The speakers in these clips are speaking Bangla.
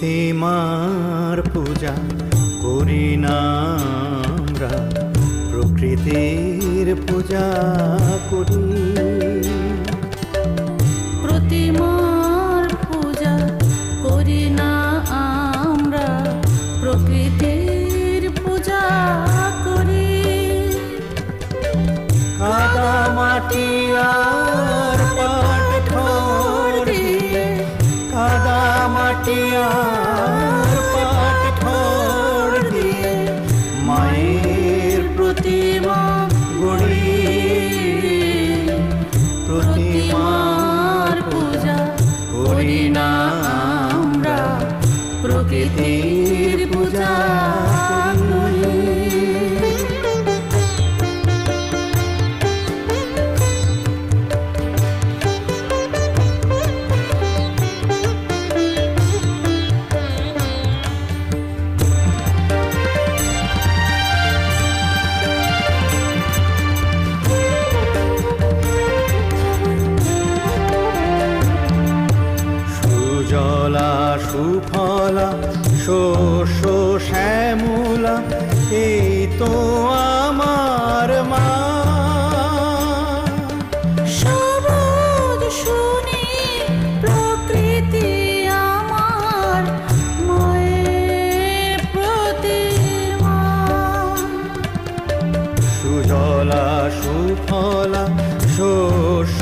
প্রতিমার পূজা করি না আমরা। প্রকৃতির পূজা করি। প্রতিমার পূজা করি না আমরা। প্রকৃতির পূজা করি। কাদা মাটি করি না আমরা প্রকৃতির সুফলা শস্য শ্যামলা এই তো আমার মা। সুজলা সুফলা শস্য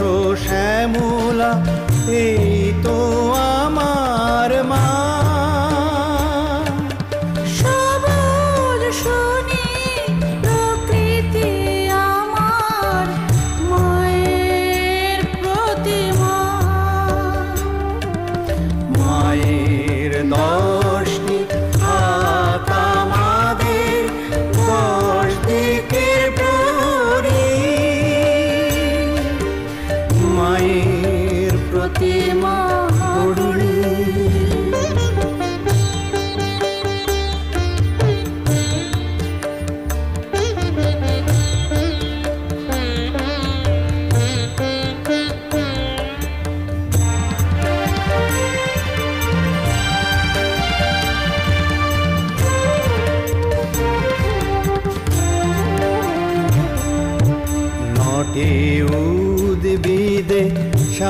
উদ্ভিদে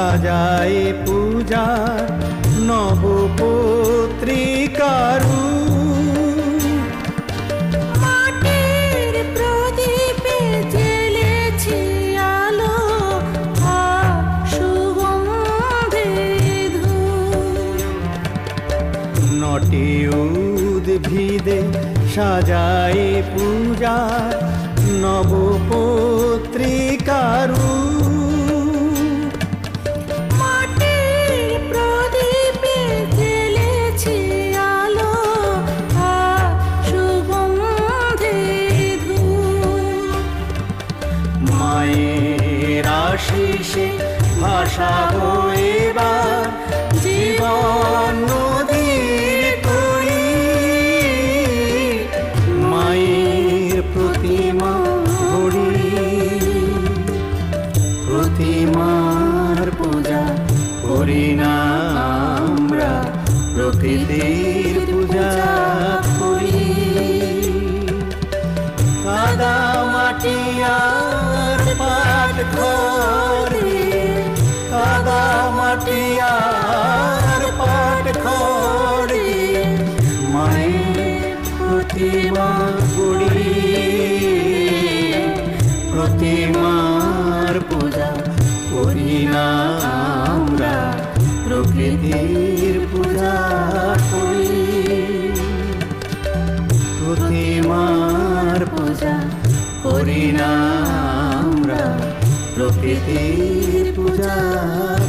সাজায় পূজা নবপত্রিকারু। নটে উদ্ভিদে সাজায় পূজা নবপত্রিকারু আশিসে ভাসাবো এবার জীবন নদীর তরি মায়ের প্রতিমা গড়ি প্রতিমার পূজা করি না আমরা, প্রকৃতির পূজা খড়ে কাদা মাটি আর পাট গড়ি প্রতিমার পূজা করি না পূজা করি। প্রতিমার পূজা করি না प्रीति पूजा